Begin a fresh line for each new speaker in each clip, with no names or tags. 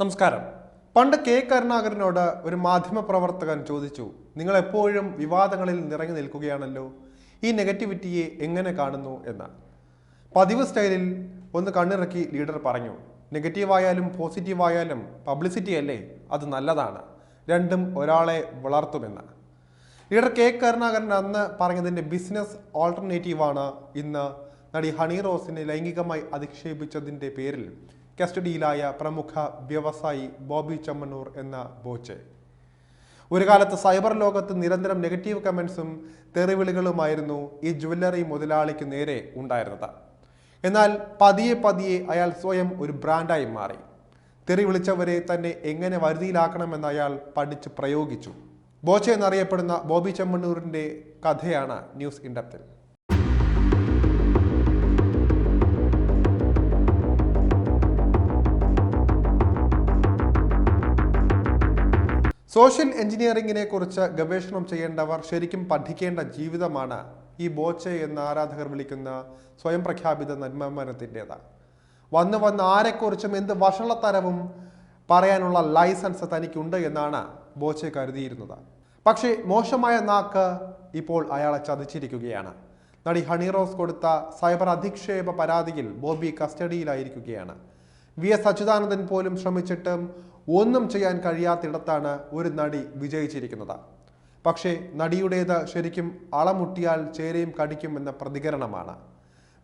നമസ്കാരം. പണ്ട് കെ. കരുണാകരനോട് ഒരു മാധ്യമപ്രവർത്തകൻ ചോദിച്ചു നിങ്ങൾ എപ്പോഴും വിവാദങ്ങളിൽ നിറങ്ങി നിൽക്കുകയാണല്ലോ? ഈ നെഗറ്റിവിറ്റിയെ എങ്ങനെ കാണുന്നു? എന്ന്. പതിവ് സ്റ്റൈലിൽ ഒന്ന് കണ്ണിറക്കി ലീഡർ പറഞ്ഞു നെഗറ്റീവായാലും പോസിറ്റീവായാലും പബ്ലിസിറ്റി അല്ലേ? അത് നല്ലതാണ്. രണ്ടും ഒരാളെ വളർത്തുമെന്ന്. Leader K. കരുണാകരൻ അന്ന് പറഞ്ഞതിന്റെ ബിസിനസ് ഓൾട്ടർനേറ്റീവാണ് ഇന്ന് നടി ഹണി റോസിനെ ലൈംഗികമായി അധിക്ഷേപിച്ചതിന്റെ പേരിൽ കസ്റ്റഡിയിലായ പ്രമുഖ വ്യവസായി ബോബി ചമ്മണ്ണൂർ എന്ന ബോച്ചെ. ഒരു കാലത്ത് സൈബർ ലോകത്ത് നിരന്തരം നെഗറ്റീവ് കമൻസും തെറിവിളികളുമായിരുന്നു ഈ ജുവല്ലറി മുതലാളിക്ക് നേരെ ഉണ്ടായിരുന്നത്. എന്നാൽ പതിയെ പതിയെ അയാൾ സ്വയം ഒരു ബ്രാൻഡായി മാറി. തെറി വിളിച്ചവരെ തന്നെ എങ്ങനെ വരുതിയിലാക്കണമെന്ന് അയാൾ പഠിച്ച് പ്രയോഗിച്ചു. ബോച്ചെ എന്നറിയപ്പെടുന്ന ബോബി ചെമ്മണ്ണൂരിന്റെ കഥയാണ് ന്യൂസ് ഇൻഡപ്തിൽ. സോഷ്യൽ എഞ്ചിനീയറിംഗിനെ കുറിച്ച് ഗവേഷണം ചെയ്യേണ്ടവർ ശരിക്കും പഠിക്കേണ്ട ജീവിതമാണ് ഈ ബോച്ചെ എന്ന് ആരാധകർ വിളിക്കുന്ന സ്വയം പ്രഖ്യാപിത നന്മമരത്തിന്റെത് വന്ന് വന്ന് ആരെക്കുറിച്ചും എന്ത് വഷളത്തരവും പറയാനുള്ള ലൈസൻസ് തനിക്കുണ്ട് എന്നാണ് ബോച്ചെ കരുതിയിരുന്നത്. പക്ഷേ മോശമായ നാക്ക് ഇപ്പോൾ അയാളെ ചതിച്ചിരിക്കുകയാണ്. നടി ഹണി റോസ് കൊടുത്ത സൈബർ അധിക്ഷേപ പരാതിയിൽ ബോബി കസ്റ്റഡിയിലായിരിക്കുകയാണ്. വി എസ് അച്യുതാനന്ദൻ പോലും ശ്രമിച്ചിട്ടും ഒന്നും ചെയ്യാൻ കഴിയാത്തിടത്താണ് ഒരു നടി വിജയിച്ചിരിക്കുന്നത്. പക്ഷേ നടിയുടേത് ശരിക്കും അളമുട്ടിയാൽ ചേരയും കടിക്കും എന്ന പ്രതികരണമാണ്.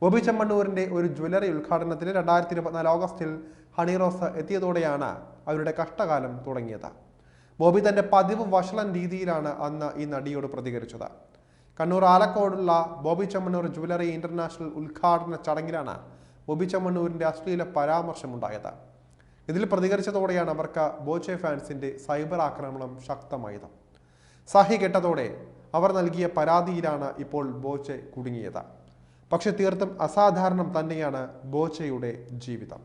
ബോബി ചെമ്മണ്ണൂരിന്റെ ഒരു ജ്വല്ലറി ഉദ്ഘാടനത്തിന് രണ്ടായിരത്തി ഇരുപത്തിനാല് ഓഗസ്റ്റിൽ ഹണിറോസ് എത്തിയതോടെയാണ് അവരുടെ കഷ്ടകാലം തുടങ്ങിയത്. ബോബി തന്റെ പതിവ് വഷളൻ രീതിയിലാണ് അന്ന് ഈ നടിയോട് പ്രതികരിച്ചത്. കണ്ണൂർ ആലക്കോടുള്ള ബോബി ചെമ്മണ്ണൂർ ജ്വല്ലറി ഇന്റർനാഷണൽ ഉദ്ഘാടന ചടങ്ങിലാണ് ബോബി ചെമ്മണ്ണൂരിന്റെ അശ്ലീല പരാമർശമുണ്ടായത്. ഇതിൽ പ്രതികരിച്ചതോടെയാണ് അവർക്ക് ബോച്ചെ ഫാൻസിന്റെ സൈബർ ആക്രമണം ശക്തമായത്. സഹി കെട്ടതോടെ അവർ നൽകിയ പരാതിയിലാണ് ഇപ്പോൾ ബോച്ചെ കുടുങ്ങിയത്. പക്ഷെ തീർത്തും അസാധാരണം തന്നെയാണ് ബോച്ചയുടെ ജീവിതം.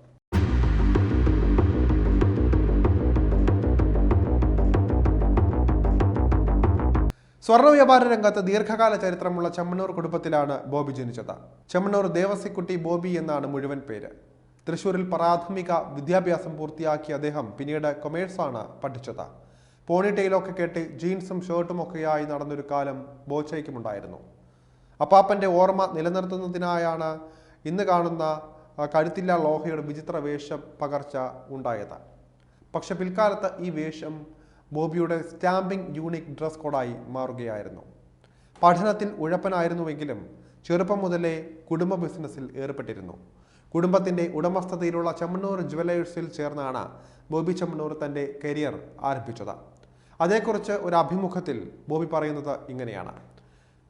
സ്വർണ വ്യാപാര രംഗത്ത് ദീർഘകാല ചരിത്രമുള്ള ചെമ്മണ്ണൂർ കുടുംബത്തിലാണ് ബോബി ജനിച്ചത്. ചെമ്മണ്ണൂർ ദേവസിക്കുട്ടി ബോബി എന്നാണ് മുഴുവൻ പേര്. തൃശൂരിൽ പ്രാഥമിക വിദ്യാഭ്യാസം പൂർത്തിയാക്കിയ അദ്ദേഹം പിന്നീട് കൊമേഴ്സാണ് പഠിച്ചത്. പോണിടെയിലൊക്കെ കെട്ടി ജീൻസും ഷർട്ടും ഒക്കെയായി നടന്നൊരു കാലം ബോച്ചയ്ക്കുമുണ്ടായിരുന്നു. അപ്പാപ്പന്റെ ഓർമ്മ നിലനിർത്തുന്നതിനായാണ് ഇന്ന് കാണുന്ന കഴുത്തില്ല ലോഹയുടെ വിചിത്ര വേഷം പകർച്ച ഉണ്ടായത്. പക്ഷെ പിൽക്കാലത്ത് ഈ വേഷം ബോബിയുടെ സ്റ്റാമ്പിംഗ് യൂണിക് ഡ്രസ് കോഡായി മാറുകയായിരുന്നു. പഠനത്തിൽ ഉഴപ്പനായിരുന്നുവെങ്കിലും ചെറുപ്പം മുതലേ കുടുംബ ബിസിനസ്സിൽ ഏർപ്പെട്ടിരുന്നു. കുടുംബത്തിന്റെ ഉടമസ്ഥതയിലുള്ള ചെമ്മണ്ണൂർ ജുവലേഴ്സിൽ ചേർന്നാണ് ബോബി ചെമ്മണ്ണൂർ തന്റെ കരിയർ ആരംഭിച്ചത്. അതേക്കുറിച്ച് ഒരു അഭിമുഖത്തിൽ ബോബി പറയുന്നത് ഇങ്ങനെയാണ്.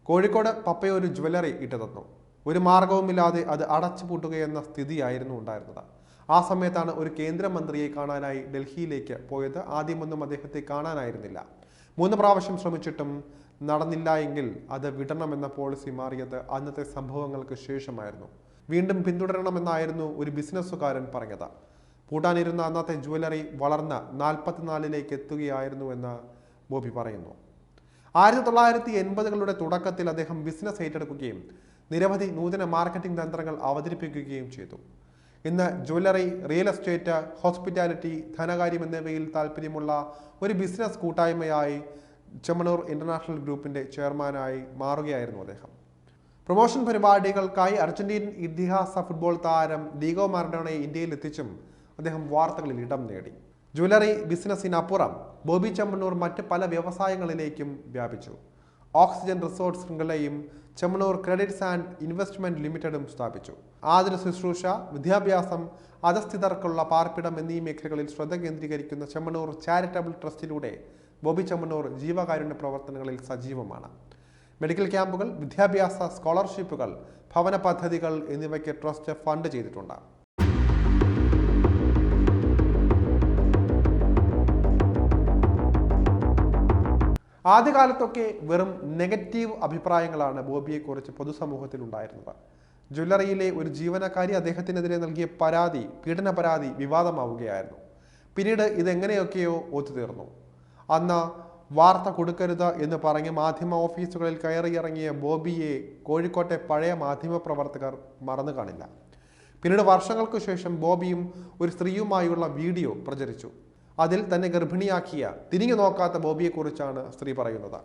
കോഴിക്കോട് പപ്പയൊരു ജ്വല്ലറി ഇട്ടു തന്നു. ഒരു മാർഗവുമില്ലാതെ അത് അടച്ചു പൂട്ടുകയെന്ന സ്ഥിതിയായിരുന്നു ഉണ്ടായിരുന്നത്. ആ സമയത്താണ് ഒരു കേന്ദ്രമന്ത്രിയെ കാണാനായി ഡൽഹിയിലേക്ക് പോയത്. ആദ്യമൊന്നും അദ്ദേഹത്തെ കാണാനായിരുന്നില്ല. മൂന്ന് പ്രാവശ്യം ശ്രമിച്ചിട്ടും നടന്നില്ല എങ്കിൽ അത് വിടണമെന്ന പോളിസി മാറിയത് അന്നത്തെ സംഭവങ്ങൾക്ക് ശേഷമായിരുന്നു. വീണ്ടും പിന്തുടരണമെന്നായിരുന്നു ഒരു ബിസിനസ്സുകാരൻ പറഞ്ഞത്. പൂട്ടാനിരുന്ന അന്നത്തെ ജുവലറി വളർന്ന് നാൽപ്പത്തിനാലിലേക്ക് എത്തുകയായിരുന്നുവെന്ന് ബോബി പറയുന്നു. ആയിരത്തി തൊള്ളായിരത്തി എൺപതുകളുടെ തുടക്കത്തിൽ അദ്ദേഹം ബിസിനസ് ഏറ്റെടുക്കുകയും നിരവധി നൂതന മാർക്കറ്റിംഗ് തന്ത്രങ്ങൾ അവതരിപ്പിക്കുകയും ചെയ്തു. ഇന്ന് ജ്വല്ലറി റിയൽ എസ്റ്റേറ്റ് ഹോസ്പിറ്റാലിറ്റി ധനകാര്യം എന്നിവയിൽ താല്പര്യമുള്ള ഒരു ബിസിനസ് കൂട്ടായ്മയായി ചെമ്മണൂർ ഇന്റർനാഷണൽ ഗ്രൂപ്പിന്റെ ചെയർമാനായി മാറുകയായിരുന്നു അദ്ദേഹം. പ്രൊമോഷൻ പരിപാടികൾക്കായി അർജന്റീൻ ഇതിഹാസ ഫുട്ബോൾ താരം ഡീഗോ മാർഡോണയെ ഇന്ത്യയിൽ എത്തിച്ചും അദ്ദേഹം വാർത്തകളിൽ ഇടം നേടി. ജ്വല്ലറി ബിസിനസ്സിനപ്പുറം ബോബി ചെമ്മണ്ണൂർ മറ്റ് പല വ്യവസായങ്ങളിലേക്കും വ്യാപിച്ചു. ഓക്സിജൻ റിസോർട്ട് ശൃംഖലയും ചെമ്മണൂർ ക്രെഡിറ്റ്സ് ആൻഡ് ഇൻവെസ്റ്റ്മെന്റ് ലിമിറ്റഡും സ്ഥാപിച്ചു. ആതുര ശുശ്രൂഷ വിദ്യാഭ്യാസം അധസ്ഥിതർക്കുള്ള പാർപ്പിടം എന്നീ മേഖലകളിൽ ശ്രദ്ധ കേന്ദ്രീകരിക്കുന്ന ചെമ്മണൂർ ചാരിറ്റബിൾ ട്രസ്റ്റിലൂടെ ബോബി ചെമ്മണ്ണൂർ ജീവകാരുണ്യ പ്രവർത്തനങ്ങളിൽ സജീവമാണ്. മെഡിക്കൽ ക്യാമ്പുകൾ വിദ്യാഭ്യാസ സ്കോളർഷിപ്പുകൾ ഭവന പദ്ധതികൾ എന്നിവയ്ക്ക് ട്രസ്റ്റ് ഫണ്ട് ചെയ്തിട്ടുണ്ട്. ആദ്യകാലത്തൊക്കെ വെറും നെഗറ്റീവ് അഭിപ്രായങ്ങളാണ് ബോബിയെക്കുറിച്ച് പൊതുസമൂഹത്തിൽ ഉണ്ടായിരുന്നത് ജ്വല്ലറിയിലെ ഒരു ജീവനക്കാരി അദ്ദേഹത്തിനെതിരെ നൽകിയ പരാതി പീഡന പരാതി വിവാദമാവുകയായിരുന്നു. പിന്നീട് ഇതെങ്ങനെയൊക്കെയോ ഒത്തുതീർന്നു. അന്ന് വാർത്ത കൊടുക്കരുത് എന്ന് പറഞ്ഞ് മാധ്യമ ഓഫീസുകളിൽ കയറിയിറങ്ങിയ ബോബിയെ കോഴിക്കോട്ടെ പഴയ മാധ്യമ പ്രവർത്തകർ മറന്നു കാണില്ല. പിന്നീട് വർഷങ്ങൾക്ക് ശേഷം ബോബിയും ഒരു സ്ത്രീയുമായുള്ള വീഡിയോ പ്രചരിച്ചു. അതിൽ തന്നെ ഗർഭിണിയാക്കിയ തിരിഞ്ഞു നോക്കാത്ത ബോബിയെക്കുറിച്ചാണ് സ്ത്രീ പറയുന്നത്.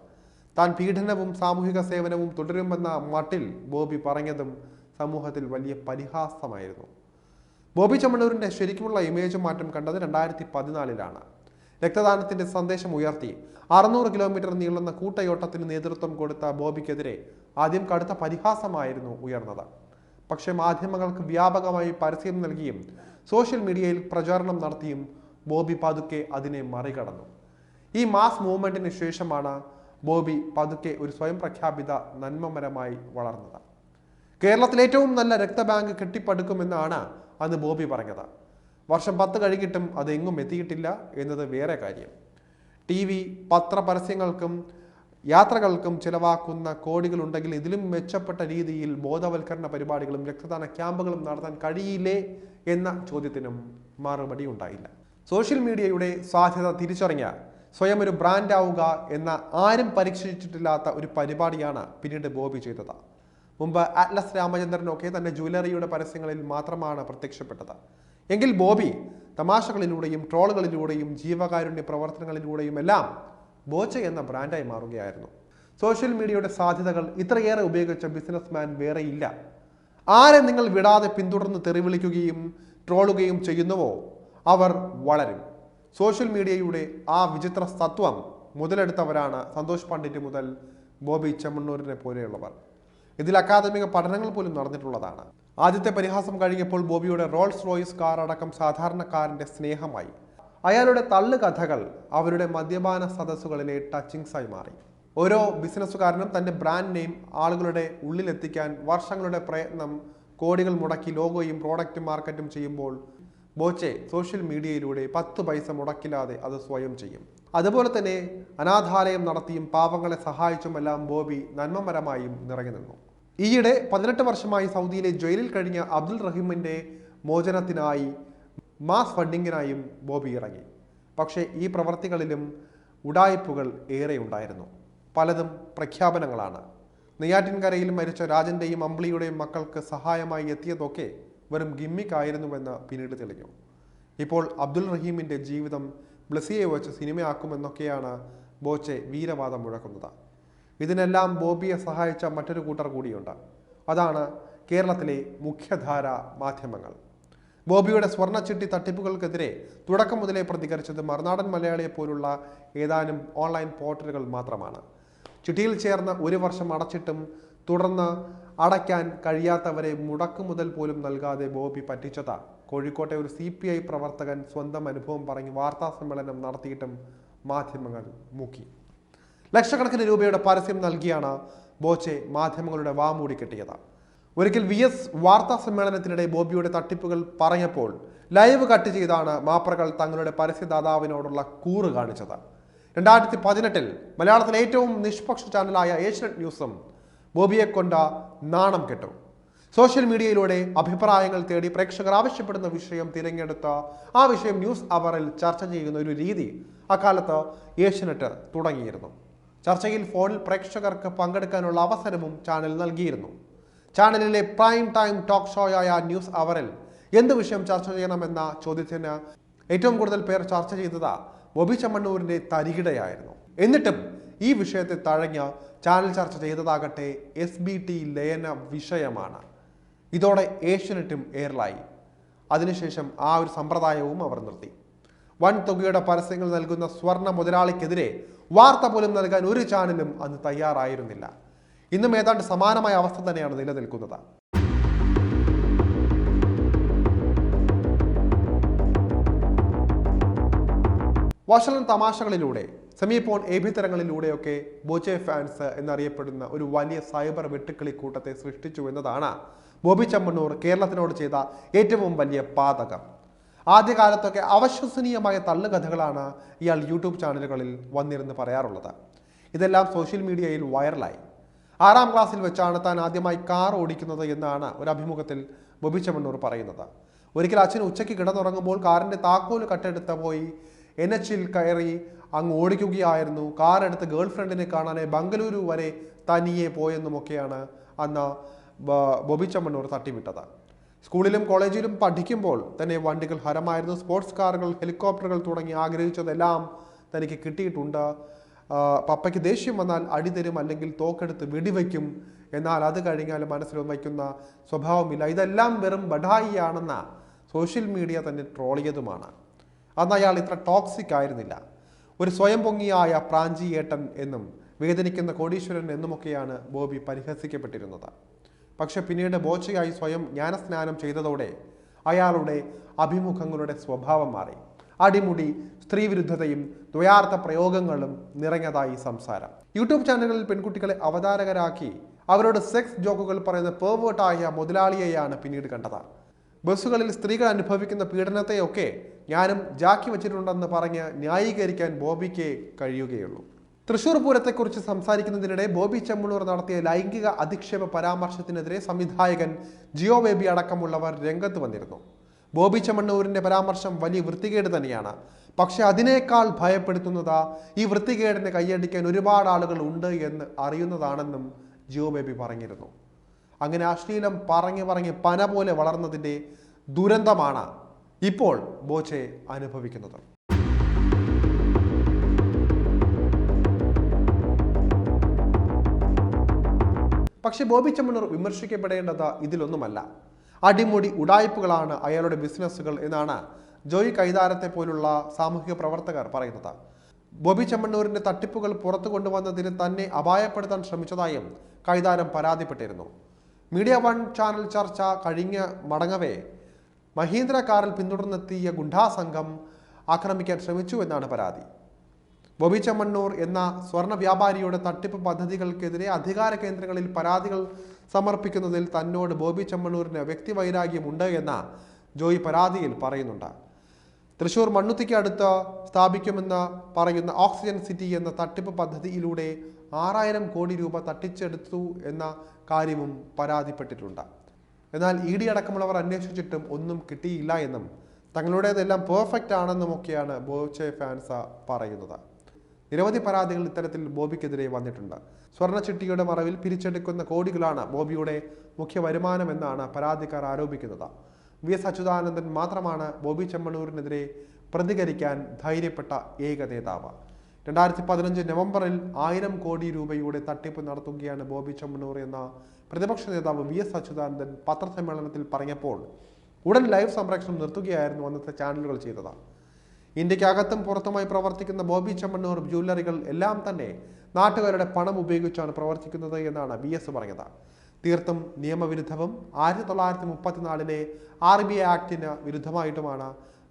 താൻ പീഡനവും സാമൂഹിക സേവനവും തുടരുമെന്ന മട്ടിൽ ബോബി പറഞ്ഞതും സമൂഹത്തിൽ വലിയ പരിഹാസമായിരുന്നു. ബോബി ചമ്മണൂരിന്റെ ശരിക്കുമുള്ള ഇമേജ് മാറ്റം കണ്ടത് രണ്ടായിരത്തി പതിനാലിലാണ്. രക്തദാനത്തിന്റെ സന്ദേശം ഉയർത്തി. അറുന്നൂറ് കിലോമീറ്റർ നീളുന്ന കൂട്ടയോട്ടത്തിന് നേതൃത്വം കൊടുത്ത ബോബിക്കെതിരെ ആദ്യം കടുത്ത പരിഹാസമായിരുന്നു ഉയർന്നത്. പക്ഷേ മാധ്യമങ്ങൾക്ക് വ്യാപകമായി പരസ്യം നൽകിയും സോഷ്യൽ മീഡിയയിൽ പ്രചാരണം നടത്തിയും ബോബി പതുക്കെ അതിനെ മറികടന്നു. ഈ മാസ് മൂവ്മെന്റിന് ശേഷമാണ് ബോബി പതുക്കെ ഒരു സ്വയം പ്രഖ്യാപിത നന്മമരമായി വളർന്നത്. കേരളത്തിൽ ഏറ്റവും നല്ല രക്തബാങ്ക് കെട്ടിപ്പടുക്കുമെന്നാണ് അന്ന് ബോബി പറഞ്ഞത്. വർഷം പത്ത് കഴിഞ്ഞിട്ടും അതെങ്ങും എത്തിയിട്ടില്ല എന്നത് വേറെ കാര്യം. ടി വി പത്രപരസ്യങ്ങൾക്കും യാത്രകൾക്കും ചിലവാക്കുന്ന കോടികളുണ്ടെങ്കിൽ ഇതിലും മെച്ചപ്പെട്ട രീതിയിൽ ബോധവൽക്കരണ പരിപാടികളും രക്തദാന ക്യാമ്പുകളും നടത്താൻ കഴിയില്ലേ എന്ന ചോദ്യത്തിനും മറുപടി ഉണ്ടായില്ല. സോഷ്യൽ മീഡിയയുടെ സാധ്യത തിരിച്ചറിഞ്ഞ സ്വയം ഒരു ബ്രാൻഡാവുക എന്ന ആരും പരീക്ഷിച്ചിട്ടില്ലാത്ത ഒരു പരിപാടിയാണ് പിന്നീട് ബോബി ചെയ്തത്. മുമ്പ് അറ്റ്ലസ് രാമചന്ദ്രനൊക്കെ തന്റെ ജ്വല്ലറിയുടെ പരസ്യങ്ങളിൽ മാത്രമാണ് പ്രത്യക്ഷപ്പെട്ടത്. എങ്കിൽ ബോബി തമാശകളിലൂടെയും ട്രോളുകളിലൂടെയും ജീവകാരുണ്യ പ്രവർത്തനങ്ങളിലൂടെയും എല്ലാം ബോച്ച എന്ന ബ്രാൻഡായി മാറുകയായിരുന്നു. സോഷ്യൽ മീഡിയയുടെ സാധ്യതകൾ ഇത്രയേറെ ഉപയോഗിച്ച ബിസിനസ്മാൻ വേറെയില്ല. ആരെ നിങ്ങൾ വിടാതെ പിന്തുടർന്ന് തെറിവിളിക്കുകയും ട്രോളുകയും ചെയ്യുന്നുവോ? അവർ വളരും. സോഷ്യൽ മീഡിയയുടെ ആ വിചിത്ര തത്വം മുതലെടുത്തവരാണ് സന്തോഷ് പണ്ഡിറ്റ് മുതൽ ബോബി ചെമ്മണ്ണൂരിനെ പോലെയുള്ളവർ. ഇതിൽ അക്കാദമിക പഠനങ്ങൾ പോലും നടന്നിട്ടുള്ളതാണ്. ആദ്യത്തെ പരിഹാസം കഴിഞ്ഞപ്പോൾ ബോബിയുടെ റോൾസ് റോയിസ് കാർ അടക്കം സാധാരണക്കാരന്റെ സ്നേഹമായി. അയാളുടെ തള്ളു കഥകൾ അവരുടെ മദ്യപാന സദസ്സുകളിലെ ടച്ചിങ്സായി മാറി. ഓരോ ബിസിനസ്സുകാരനും തന്റെ ബ്രാൻഡ് നെയിം ആളുകളുടെ ഉള്ളിലെത്തിക്കാൻ വർഷങ്ങളുടെ പ്രയത്നം കോടികൾ മുടക്കി ലോഗോയും പ്രോഡക്റ്റും മാർക്കറ്റും ചെയ്യുമ്പോൾ ബോച്ചെ സോഷ്യൽ മീഡിയയിലൂടെ പത്ത് പൈസ മുടക്കില്ലാതെ അത് സ്വയം ചെയ്യും. അതുപോലെ തന്നെ അനാഥാലയം നടത്തിയും പാവങ്ങളെ സഹായിച്ചുമെല്ലാം ബോബി നന്മമരമായും നിറഞ്ഞു നിന്നു. ഈയിടെ പതിനെട്ട് വർഷമായി സൗദിയിലെ ജയിലിൽ കഴിഞ്ഞ അബ്ദുൽ റഹീമിന്റെ മോചനത്തിനായി മാസ് ഫണ്ടിങ്ങിനായും ബോബി ഇറങ്ങി. പക്ഷേ ഈ പ്രവർത്തികളിലും ഉടായ്പുകൾ ഏറെ ഉണ്ടായിരുന്നു. പലതും പ്രഖ്യാപനങ്ങളാണ്. നെയ്യാറ്റിൻകരയിൽ മരിച്ച രാജന്റെയും അമ്പിളിയുടെയും മക്കൾക്ക് സഹായമായി എത്തിയതൊക്കെ വെറും ഗിമ്മിക്കായിരുന്നുവെന്ന് പിന്നീട് തെളിഞ്ഞു. ഇപ്പോൾ അബ്ദുൽ റഹീമിന്റെ ജീവിതം ബ്ലസിയെ വെച്ച് സിനിമയാക്കുമെന്നൊക്കെയാണ് ബോച്ചെ വീരവാദം മുഴക്കുന്നത്. ഇതിനെല്ലാം ബോബിയെ സഹായിച്ച മറ്റൊരു കൂട്ടർ കൂടിയുണ്ട്. അതാണ് കേരളത്തിലെ മുഖ്യധാര മാധ്യമങ്ങൾ. ബോബിയുടെ സ്വർണച്ചിട്ടി തട്ടിപ്പുകൾക്കെതിരെ തുടക്കം മുതലേ പ്രതികരിച്ചത് മറുനാടൻ മലയാളിയെ പോലുള്ള ഏതാനും ഓൺലൈൻ പോർട്ടലുകൾ മാത്രമാണ്. ചിട്ടിയിൽ ചേർന്ന് ഒരു വർഷം അടച്ചിട്ടും തുടർന്ന് അടയ്ക്കാൻ കഴിയാത്തവരെ മുടക്കുമുതൽ പോലും നൽകാതെ ബോബി പറ്റിച്ചതാ. കോഴിക്കോട്ടെ ഒരു സി പി ഐ പ്രവർത്തകൻ സ്വന്തം അനുഭവം പറഞ്ഞ് വാർത്താ സമ്മേളനം നടത്തിയിട്ടും മാധ്യമങ്ങൾ മുക്കി. ലക്ഷക്കണക്കിന് രൂപയുടെ പരസ്യം നൽകിയാണ് ബോച്ചെ മാധ്യമങ്ങളുടെ വാമൂടി കിട്ടിയത്. ഒരിക്കൽ വി എസ് വാർത്താ സമ്മേളനത്തിനിടെ ബോബിയുടെ തട്ടിപ്പുകൾ പറഞ്ഞപ്പോൾ ലൈവ് കട്ട് ചെയ്താണ് മാപ്രകൾ തങ്ങളുടെ പരസ്യദാതാവിനോടുള്ള കൂറ് കാണിച്ചത്. രണ്ടായിരത്തി പതിനെട്ടിൽ മലയാളത്തിലെ ഏറ്റവും നിഷ്പക്ഷ ചാനലായ ഏഷ്യനെറ്റ് ന്യൂസും ബോബിയെ കൊണ്ട നാണം കെട്ടു. സോഷ്യൽ മീഡിയയിലൂടെ അഭിപ്രായങ്ങൾ തേടി പ്രേക്ഷകർ ആവശ്യപ്പെടുന്ന വിഷയം തിരഞ്ഞെടുത്ത ആ വിഷയം ന്യൂസ് അവറിൽ ചർച്ച ചെയ്യുന്ന ഒരു രീതി അക്കാലത്ത് ഏഷ്യനെറ്റ് തുടങ്ങിയിരുന്നു. ചർച്ചയിൽ ഫോണിൽ പ്രേക്ഷകർക്ക് പങ്കെടുക്കാനുള്ള അവസരവും ചാനൽ നൽകിയിരുന്നു. ചാനലിലെ പ്രൈം ടൈം ടോക്ക് ഷോയായ ന്യൂസ് അവറിൽ എന്ത് വിഷയം ചർച്ച ചെയ്യണമെന്ന ചോദ്യത്തിന് ഏറ്റവും കൂടുതൽ പേർ ചർച്ച ചെയ്തത് ബോബി ചമ്മണ്ണൂരിന്റെ തരികിടയായിരുന്നു. എന്നിട്ടും ഈ വിഷയത്തെ തഴഞ്ഞ് ചാനൽ ചർച്ച ചെയ്തതാകട്ടെ എസ് ബി ടി ലയന വിഷയമാണ്. ഇതോടെ ഏഷ്യനെറ്റും എയർലായി അതിനുശേഷം ആ ഒരു സമ്പ്രദായവും അവർ നിർത്തി. വൻ തുകയുടെ പരസ്യങ്ങൾ നൽകുന്ന സ്വർണ മുതലാളിക്കെതിരെ വാർത്ത പോലും നൽകാൻ ഒരു ചാനലും അന്ന് തയ്യാറായിരുന്നില്ല. ഇന്നും ഏതാണ്ട് സമാനമായ അവസ്ഥ തന്നെയാണ് നിലനിൽക്കുന്നത്. വഷളൻ തമാശകളിലൂടെ സെമി പോൺ ഏഭിത്തരങ്ങളിലൂടെയൊക്കെ ബോച്ചെ ഫാൻസ് എന്നറിയപ്പെടുന്ന ഒരു വലിയ സൈബർ വെട്ടുക്കിളി കൂട്ടത്തെ സൃഷ്ടിച്ചു എന്നതാണ് ബോബി ചമ്മണ്ണൂർ കേരളത്തിനോട് ചെയ്ത ഏറ്റവും വലിയ പാതകം. ആദ്യകാലത്തൊക്കെ അവിശ്വസനീയമായ തള്ളുകഥകളാണ് ഇയാൾ യൂട്യൂബ് ചാനലുകളിൽ വന്നിരുന്ന് പറയാറുള്ളത്. ഇതെല്ലാം സോഷ്യൽ മീഡിയയിൽ വൈറലായി. ആറാം ക്ലാസ്സിൽ വെച്ചാണ് താൻ ആദ്യമായി കാർ ഓടിക്കുന്നത് എന്നാണ് ഒരു അഭിമുഖത്തിൽ ബോബി ചമ്മണ്ണൂർ പറയുന്നത്. ഒരിക്കൽ അച്ഛൻ ഉച്ചയ്ക്ക് കിടന്നുറങ്ങുമ്പോൾ കാറിന്റെ താക്കോൽ കട്ടെടുത്ത് പോയി എൻ എച്ചിൽ കയറി അങ്ങ് ഓടിക്കുകയായിരുന്നു. കാറെടുത്ത് ഗേൾ ഫ്രണ്ടിനെ കാണാനായി ബംഗളൂരു വരെ തനിയെ പോയെന്നുമൊക്കെയാണ് അന്ന് ബോബി തട്ടിവിട്ടത്. സ്കൂളിലും കോളേജിലും പഠിക്കുമ്പോൾ തന്നെ വണ്ടികൾ ഹരമായിരുന്നു. സ്പോർട്സ് കാറുകൾ ഹെലികോപ്റ്ററുകൾ തുടങ്ങി ആഗ്രഹിച്ചതെല്ലാം തനിക്ക് കിട്ടിയിട്ടുണ്ട്. പപ്പയ്ക്ക് ദേഷ്യം വന്നാൽ അടി തരും അല്ലെങ്കിൽ തോക്കെടുത്ത് വെടിവെക്കും എന്നാൽ അത് കഴിഞ്ഞാൽ മനസ്സിൽ വയ്ക്കുന്ന സ്വഭാവമില്ല. ഇതെല്ലാം വെറും ബഡായിയാണെന്ന സോഷ്യൽ മീഡിയ തന്നെ ട്രോളിയതുമാണ് അന്ന് അയാൾ ഇത്ര ടോക്സിക് ആയിരുന്നില്ല. ഒരു സ്വയം പൊങ്ങിയായ പ്രാഞ്ചിയേട്ടൻ എന്നും വേദനിക്കുന്ന കോടീശ്വരൻ എന്നുമൊക്കെയാണ് ബോബി പരിഹസിക്കപ്പെട്ടിരുന്നത്. പക്ഷെ പിന്നീട് ബോച്ചയായി സ്വയം ജ്ഞാനസ്നാനം ചെയ്തതോടെ അയാളുടെ അഭിമുഖങ്ങളുടെ സ്വഭാവം മാറി. അടിമുടി സ്ത്രീവിരുദ്ധതയും ദ്വയാർത്ഥ പ്രയോഗങ്ങളും നിറഞ്ഞതായി സംസാരം. യൂട്യൂബ് ചാനലുകളിൽ പെൺകുട്ടികളെ അവതാരകരാക്കി അവരോട് സെക്സ് ജോക്കുകൾ പറയുന്ന പേർവേട്ടായ മുതലാളിയെയാണ് പിന്നീട് കണ്ടത്. ബസ്സുകളിൽ സ്ത്രീകൾ അനുഭവിക്കുന്ന പീഡനത്തെയൊക്കെ ഞാനും ജാക്കി വച്ചിട്ടുണ്ടെന്ന് പറഞ്ഞ് ന്യായീകരിക്കാൻ ബോബിക്ക് കഴിയുകയുള്ളൂ. തൃശൂർ പൂരത്തെക്കുറിച്ച് സംസാരിക്കുന്നതിനിടെ ബോബി ചെമ്മണൂർ നടത്തിയ ലൈംഗിക അധിക്ഷേപ പരാമർശത്തിനെതിരെ സംവിധായകൻ ജിയോ ബേബി അടക്കമുള്ളവർ രംഗത്ത് വന്നിരുന്നു. ബോബി ചെമ്മണ്ണൂരിന്റെ പരാമർശം വലിയ വൃത്തികേട് തന്നെയാണ്. പക്ഷെ അതിനേക്കാൾ ഭയപ്പെടുത്തുന്നത് ഈ വൃത്തികേടിനെ കൈയടിക്കാൻ ഒരുപാട് ആളുകൾ ഉണ്ട് എന്ന് അറിയുന്നതാണെന്നും ജിയോ ബേബി പറഞ്ഞിരുന്നു. അങ്ങനെ അശ്ലീലം പറഞ്ഞു പറഞ്ഞ് പന പോലെ വളർന്നതിന്റെ ദുരന്തമാണ് ഇപ്പോൾ ബോച്ചെ അനുഭവിക്കുന്നത്. പക്ഷെ ബോബി ചെമ്മണ്ണൂർ വിമർശിക്കപ്പെടേണ്ടത് ഇതിലൊന്നുമല്ല. അടിമുടി ഉടായ്പകളാണ് അയാളുടെ ബിസിനസ്സുകൾ എന്നാണ് ജോയി കൈതാരത്തെ പോലുള്ള സാമൂഹിക പ്രവർത്തകർ പറയുന്നത്. ബോബി ചെമ്മണ്ണൂരിന്റെ തട്ടിപ്പുകൾ പുറത്തു കൊണ്ടുവന്നതിന് തന്നെ അപായപ്പെടുത്താൻ ശ്രമിച്ചതായും കൈതാരം പരാതിപ്പെട്ടിരുന്നു. മീഡിയ വൺ ചാനൽ ചർച്ച കഴിഞ്ഞ് മടങ്ങവേ മഹീന്ദ്ര കാറിൽ പിന്തുടർന്നെത്തിയ ഗുണ്ടാ സംഘം ആക്രമിക്കാൻ ശ്രമിച്ചു എന്നാണ് പരാതി. ബോബി ചമ്മണ്ണൂർ എന്ന സ്വർണ വ്യാപാരിയുടെ തട്ടിപ്പ് പദ്ധതികൾക്കെതിരെ അധികാര കേന്ദ്രങ്ങളിൽ പരാതികൾ സമർപ്പിക്കുന്നതിൽ തന്നോട് ബോബി ചെമ്മണ്ണൂരിന് വ്യക്തിവൈരാഗ്യമുണ്ട് എന്ന ജോയി പരാതിയിൽ പറയുന്നുണ്ട്. തൃശൂർ മണ്ണുത്തിക്ക് അടുത്ത് സ്ഥാപിക്കുമെന്ന് പറയുന്ന ഓക്സിജൻ സിറ്റി എന്ന തട്ടിപ്പ് പദ്ധതിയിലൂടെ ആറായിരം കോടി രൂപ തട്ടിച്ചെടുത്തു എന്ന കാര്യവും പരാതിപ്പെട്ടിട്ടുണ്ട്. എന്നാൽ ഇ ഡി അടക്കമുള്ളവർ അന്വേഷിച്ചിട്ടും ഒന്നും കിട്ടിയില്ല എന്നും തങ്ങളുടേതെല്ലാം പെർഫെക്റ്റ് ആണെന്നുമൊക്കെയാണ് ബോബ്ചെ ഫാൻസ പറയുന്നത്. നിരവധി പരാതികൾ ഇത്തരത്തിൽ ബോബിക്കെതിരെ വന്നിട്ടുണ്ട്. സ്വർണ ചിട്ടിയുടെ മറവിൽ പിരിച്ചെടുക്കുന്ന കോടികളാണ് ബോബിയുടെ മുഖ്യ വരുമാനം എന്നാണ് പരാതിക്കാർ ആരോപിക്കുന്നത്. വി എസ് അച്യുതാനന്ദൻ മാത്രമാണ് ബോബി ചെമ്മണൂരിനെതിരെ പ്രതികരിക്കാൻ ധൈര്യപ്പെട്ട ഏക നേതാവ്. രണ്ടായിരത്തി പതിനഞ്ച് നവംബറിൽ ആയിരം കോടി രൂപയുടെ തട്ടിപ്പ് നടത്തുകയാണ് ബോബി ചമ്മണൂർ എന്ന പ്രതിപക്ഷ നേതാവ് വി എസ് അച്യുതാനന്ദൻ പത്രസമ്മേളനത്തിൽ പറഞ്ഞപ്പോൾ ഉടൻ ലൈവ് സംപ്രേഷണം നിർത്തുകയായിരുന്നു അന്നത്തെ ചാനലുകൾ ചെയ്തത്. ഇന്ത്യക്കകത്തും പുറത്തുമായി പ്രവർത്തിക്കുന്ന ബോബി ചെമ്മണ്ണൂർ ജ്വല്ലറികൾ എല്ലാം തന്നെ നാട്ടുകാരുടെ പണം ഉപയോഗിച്ചാണ് പ്രവർത്തിക്കുന്നത് എന്നാണ് വി എസ് പറഞ്ഞത്. തീർത്തും നിയമവിരുദ്ധവും ആയിരത്തി തൊള്ളായിരത്തി മുപ്പത്തിനാലിലെ ആർ ബി ഐ ആക്ടിന് വിരുദ്ധമായിട്ടുമാണ്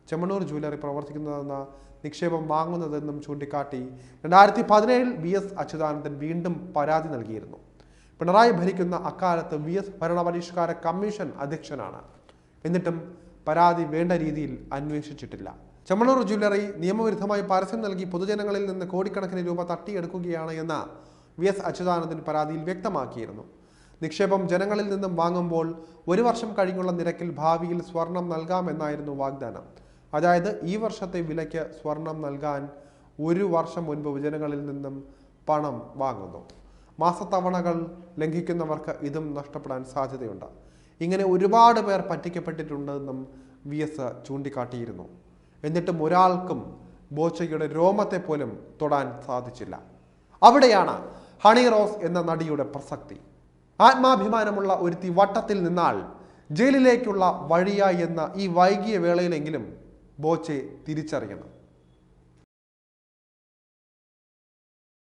ചെമ്മണ്ണൂർ ജ്വല്ലറി പ്രവർത്തിക്കുന്നതെന്ന് നിക്ഷേപം വാങ്ങുന്നതെന്നും ചൂണ്ടിക്കാട്ടി രണ്ടായിരത്തി പതിനേഴിൽ വി എസ് അച്യുതാനന്ദൻ വീണ്ടും പരാതി നൽകിയിരുന്നു. പിണറായി ഭരിക്കുന്ന അക്കാലത്ത് വി എസ് ഭരണപരിഷ്കാര കമ്മീഷൻ അധ്യക്ഷനാണ്. എന്നിട്ടും പരാതി വേണ്ട രീതിയിൽ അന്വേഷിച്ചിട്ടില്ല. ചെമ്മണൂർ ജ്വല്ലറി നിയമവിരുദ്ധമായി പരസ്യം നൽകി പൊതുജനങ്ങളിൽ നിന്ന് കോടിക്കണക്കിന് രൂപ തട്ടിയെടുക്കുകയാണ് എന്ന് വി എസ് അച്യുതാനന്ദൻ പരാതിയിൽ വ്യക്തമാക്കിയിരുന്നു. നിക്ഷേപം ജനങ്ങളിൽ നിന്നും വാങ്ങുമ്പോൾ ഒരു വർഷം കഴിഞ്ഞുള്ള നിരക്കിൽ ഭാവിയിൽ സ്വർണം നൽകാമെന്നായിരുന്നു വാഗ്ദാനം. അതായത് ഈ വർഷത്തെ വിലയ്ക്ക് സ്വർണം നൽകാൻ ഒരു വർഷം മുൻപ് ജനങ്ങളിൽ നിന്നും പണം വാങ്ങുന്നു. മാസത്തവണകൾ ലംഘിക്കുന്നവർക്ക് ഇതും നഷ്ടപ്പെടാൻ സാധ്യതയുണ്ട്. ഇങ്ങനെ ഒരുപാട് പേർ പറ്റിക്കപ്പെട്ടിട്ടുണ്ടെന്നും വി എസ് ചൂണ്ടിക്കാട്ടിയിരുന്നു. എന്നിട്ടും ഒരാൾക്കും ബോച്ചയുടെ രോമത്തെ പോലും തൊടാൻ സാധിച്ചില്ല. അവിടെയാണ് ഹണി റോസ് എന്ന നടിയുടെ പ്രസക്തി. ആത്മാഭിമാനമുള്ള ഒരുത്തി വട്ടത്തിൽ നിന്നാൽ ജയിലിലേക്കുള്ള വഴിയായി എന്ന ഈ വൈകിയ വേളയിലെങ്കിലും ബോച്ചെ തിരിച്ചറിയണം.